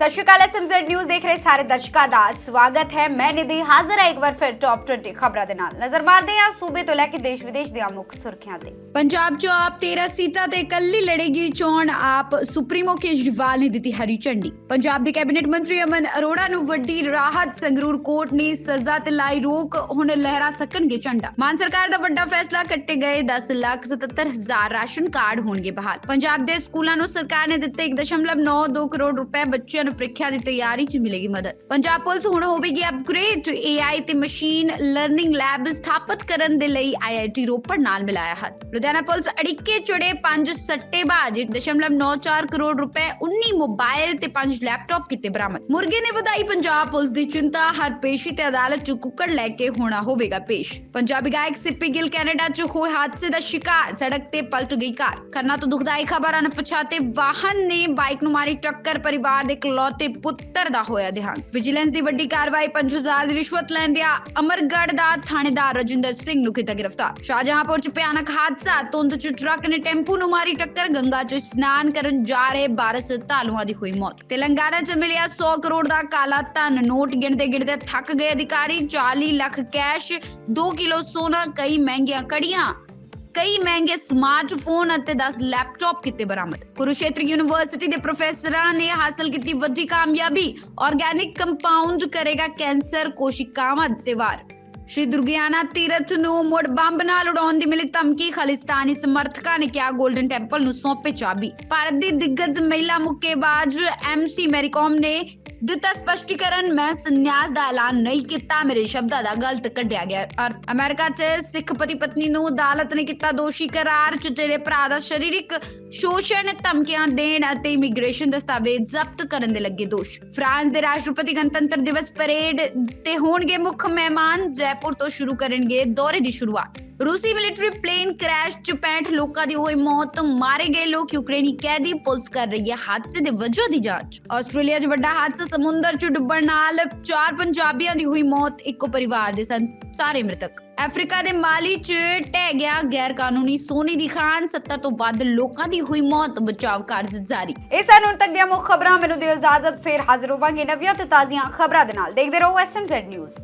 ਸਤਿ ਸ਼੍ਰੀ ਅਕਾਲ, SMZ news ਦੇਖ ਰਹੇ ਸਾਰੇ ਦਰਸ਼ਕਾਂ ਦਾ ਸਵਾਗਤ ਹੈ। ਮੈਂ ਨਿਧੀ ਹਾਜ਼ਰ ਹਾਂ ਇੱਕ ਵਾਰ ਫਿਰ ਟੌਪ 20 ਖਬਰਾਂ ਦੇ ਨਾਲ। ਨਜ਼ਰ ਮਾਰਦੇ ਹਾਂ ਸੂਬੇ ਤੋਂ ਲੈ ਕੇ ਦੇਸ਼ ਵਿਦੇਸ਼ ਦੀਆਂ ਮੁੱਖ ਸੁਰਖੀਆਂ ਤੇ। ਪੰਜਾਬ 'ਚ ਆਪ 13 ਸੀਟਾਂ ਤੇ ਇਕੱਲੀ ਲੜੇਗੀ ਚੋਣ, ਆਪ ਸੁਪਰੀਮੋ ਕੇਜਰੀਵਾਲ ਨੇ ਦਿੱਤੀ ਹਰੀ ਝੰਡੀ। ਪੰਜਾਬ ਦੇ ਕੈਬਨਿਟ ਮੰਤਰੀ ਅਮਨ ਅਰੋੜਾ ਨੂੰ ਵੱਡੀ ਰਾਹਤ, ਸੰਗਰੂਰ ਕੋਰਟ ਨੇ ਸਜ਼ਾ ਤੇ ਲਾਈ ਰੋਕ, ਹੁਣ ਲਹਿਰਾ ਸਕਣਗੇ ਝੰਡਾ। ਮਾਨ ਸਰਕਾਰ ਦਾ ਵੱਡਾ ਫੈਸਲਾ, ਕੱਟੇ ਗਏ 10 ਲੱਖ 77 ਹਜ਼ਾਰ ਰਾਸ਼ਨ ਕਾਰਡ ਹੋਣਗੇ ਬਹਾਲ। ਪੰਜਾਬ ਦੇ ਸਕੂਲਾਂ ਨੂੰ ਸਰਕਾਰ ਨੇ ਦਿੱਤੇ 1.92 ਕਰੋੜ ਰੁਪਏ ਬੱਚਿਆਂ ਨੂੰ ਪ੍ਰੀਖਿਆ ਦੀ ਤਿਆਰੀ 'ਚ ਮਿਲੇਗੀ ਮਦਦ। ਪੰਜਾਬ ਪੁਲਿਸ ਹੁਣ ਹੋਵੇਗੀ ਅਪਗ੍ਰੇਡ AI ਤੇ ਮਸ਼ੀਨ ਲਰਨਿੰਗ ਲੈਬ ਸਥਾਪਿਤ ਕਰਨ ਦੇ ਲਈ IIT ਰੋਪੜ ਨਾਲ ਮਿਲਾਇਆ ਹੱਥ। ਲੁਧਿਆਣਾ ਪੁਲਿਸ ਅੜਿੱਕੇ ਚੁੜੇ ਪੰਜ ਸੱਟੇਬਾਜ਼ 1.94 ਕਰੋੜ ਰੁਪਏ 19 ਮੋਬਾਈਲ ਤੇ ਪੰਜ ਲੈਪਟਾਪ ਕੀਤੇ ਬਰਾਮਦ। ਮੁਰਗੇ ਨੇ ਵਧਾਈ ਪੰਜਾਬ ਪੁਲਿਸ ਦੀ ਚਿੰਤਾ, ਹਰ ਪੇਸ਼ੀ ਤੇ ਅਦਾਲਤ 'ਚ ਕੁੱਕੜ ਲੈ ਕੇ ਹੋਣਾ ਹੋਵੇਗਾ ਪੇਸ਼। ਪੰਜਾਬੀ ਗਾਇਕ ਸਿੱਪੀ ਗਿੱਲ ਕੈਨੇਡਾ 'ਚ ਹੋਏ ਹਾਦਸੇ ਦਾ ਸ਼ਿਕਾਰ, ਸੜਕ ਤੇ ਪਲਟ ਗਈ ਕਾਰ। ਖੰਨਾ ਤੋਂ ਦੁਖਦਾਈ ਖਬਰ ਅਣਪਛਾਤੇ ਵਾਹਨ ਨੇ ਬਾਈਕ ਨੂੰ ਮਾਰੀ ਟੱਕਰ, ਪਰਿਵਾਰ ਦੇ ਇਕਲੌਤੇ ਪੁੱਤਰ ਦਾ ਹੋਇਆ ਦੇਹਾਂਤ। ਵਿਜੀਲੈਂਸ ਦੀ ਵੱਡੀ ਕਾਰਵਾਈ 5000 ਦੀ ਰਿਸ਼ਵਤ ਲੈਂਦਿਆਂ ਅਮਰਗੜ੍ਹ ਦਾ ਥਾਣੇਦਾਰ ਰਜਿੰਦਰ ਸਿੰਘ ਨੂੰ ਕੀਤਾ ਗ੍ਰਿਫਤਾਰ। ਸ਼ਾਹਜਹਾਂਪੁਰ 'ਚ ਭਿਆਨਕ ਹਾਦਸਾ, ਧੁੰਦ 'ਚ ਟਰੱਕ ਨੇ ਟੈਂਪੂ ਨੂੰ ਮਾਰੀ ਟੱਕਰ, ਗੰਗਾ 'ਚ ਇਸ਼ਨਾਨ ਕਰਨ ਜਾ ਰਹੇ 12 ਸ਼ਰਧਾਲੂਆਂ ਦੀ ਹੋਈ ਮੌਤ। ਤੇਲੰਗਾਨਾ 'ਚ ਮਿਲਿਆ 100 ਕਰੋੜ ਦਾ ਕਾਲਾ ਧਨ, ਨੋਟ ਗਿਣਦੇ ਗਿਣਦੇ ਥੱਕ ਗਏ ਅਧਿਕਾਰੀ 40 ਲੱਖ ਕੈਸ਼ 2 ਕਿਲੋ ਸੋਨਾ, ਕਈ ਮਹਿੰਗੀਆਂ ਕੜੀਆਂ ਕਈ ਮਹਿੰਗੇ ਸਮਾਰਟਫੋਨ ਅਤੇ 10 ਲੈਪਟਾਪ ਕੀਤੇ ਬਰਾਮਦ। ਕੁਰੂਸ਼ੇਤਰ ਯੂਨੀਵਰਸਿਟੀ ਦੇ ਪ੍ਰੋਫੈਸਰਾਂ ਨੇ ਹਾਸਲ ਕੀਤੀ ਵੱਡੀ ਕਾਮਯਾਬੀ। ਆਰਗੈਨਿਕ ਕੰਪਾਊਂਡ ਕਰੇਗਾ ਕੈਂਸਰ ਕੋਸ਼ਿਕਾਵਾਂ ਤੇ ਵਾਰ। ਸ਼੍ਰੀ ਦੁਰਗਿਆਨਾ ਤੀਰਥ ਨੂੰ ਮੁੜ ਬੰਬ ਨਾਲ ਉਡਾਉਣ ਦੀ ਮਿਲੀ ਧਮਕੀ, ਖਾਲਿਸਤਾਨੀ ਸਮਰਥਕਾਂ ਨੇ ਕਿਹਾ 골ਡਨ ਟੈਂਪਲ ਨੂੰ ਸੌਂਪੇ ਚਾਬੀ। ਭਾਰਤ ਦੀ ਦਿੱਗਜ ਮਹਿਲਾ ਮੁੱਕੇਬਾਜ਼ ਐਮਸੀ ਮੈਰੀਕੋਮ ਨੇ ਦਿੱਤਾ ਸਪਸ਼ਟੀਕਰਨ। ਮੈਂ ਸੰਨਿਆਸ ਦਾ ਐਲਾਨ ਨਹੀਂ ਕੀਤਾ, ਮੇਰੇ ਸ਼ਬਦਾਂ ਦਾ ਗਲਤ ਕੱਢਿਆ ਗਿਆ। ਅਰਥ ਅਮਰੀਕਾ 'ਚ ਸਿੱਖ ਪਤੀ ਪਤਨੀ ਨੂੰ ਅਦਾਲਤ ਨੇ ਕੀਤਾ ਦੋਸ਼ੀ ਕਰਾਰ ਚਚੇਰੇ ਭਰਾ ਦਾ ਸਰੀਰਕ ਸ਼ੋਸ਼ਣ ਧਮਕੀਆਂ ਦੇਣ ਅਤੇ ਇਮੀਗ੍ਰੇਸ਼ਨ ਦਸਤਾਵੇਜ਼ ਜ਼ਬਤ ਕਰਨ ਦੇ ਲੱਗੇ ਦੋਸ਼। ਫਰਾਂਸ ਦੇ ਰਾਸ਼ਟਰਪਤੀ ਗਣਤੰਤਰ ਦਿਵਸ ਪਰੇਡ ਤੇ ਹੋਣਗੇ ਮੁੱਖ ਮਹਿਮਾਨ। ਜੈਪੁਰ ਤੋਂ ਸ਼ੁਰੂ ਕਰਨਗੇ ਦੌਰੇ ਦੀ ਸ਼ੁਰੂਆਤ। ਰੂਸੀ ਮਿਲਟਰੀ ਪਲੇਨ ਕ੍ਰੈਸ਼ 'ਚ 65 ਲੋਕਾਂ ਦੀ ਹੋਈ ਮੌਤ, ਮਾਰੇ ਗਏ ਲੋਕ ਯੂਕਰੇਨੀ ਕੈਦੀ, ਪੁਲਿਸ ਕਰ ਰਹੀ ਹੈ ਹਾਦਸੇ ਦੇ ਵਜ੍ਹਾ ਦੀ ਜਾਂਚ। ਆਸਟ੍ਰੇਲੀਆ 'ਚ ਵੱਡਾ ਹਾਦਸਾ, ਸਮੁੰਦਰ 'ਚ ਡੁੱਬਣ ਨਾਲ ਚਾਰ ਪੰਜਾਬੀਆਂ ਦੀ ਹੋਈ ਮੌਤ, ਇੱਕੋ ਪਰਿਵਾਰ ਦੇ ਸਨ, ਸਾਰੇ ਮ੍ਰਿਤਕ। ਅਫਰੀਕਾ ਦੇ ਮਾਲੀ 'ਚ ਟਹਿ ਗਿਆ ਗੈਰ ਕਾਨੂੰਨੀ ਸੋਨੇ ਦੀ ਖਾਨ 70 ਤੋਂ ਵੱਧ ਲੋਕਾਂ ਦੀ ਹੋਈ ਮੌਤ, ਬਚਾਵ ਕਾਰਜ ਜਾਰੀ। ਇਹ ਸਨ ਹੁਣ ਤੱਕ ਦੀਆਂ ਮੁੱਖ ਖਬਰਾਂ, ਮੈਨੂੰ ਦਿਓ ਇਜਾਜ਼ਤ, ਫਿਰ ਹਾਜ਼ਰ ਹੋਵਾਂਗੇ ਨਵੀਆਂ ਤੇ ਤਾਜ਼ੀਆਂ ਖਬਰਾਂ ਦੇ ਨਾਲ। ਦੇਖਦੇ ਰਹੋ ਐਸਐਮਜ਼ੈਡ ਨਿਊਜ਼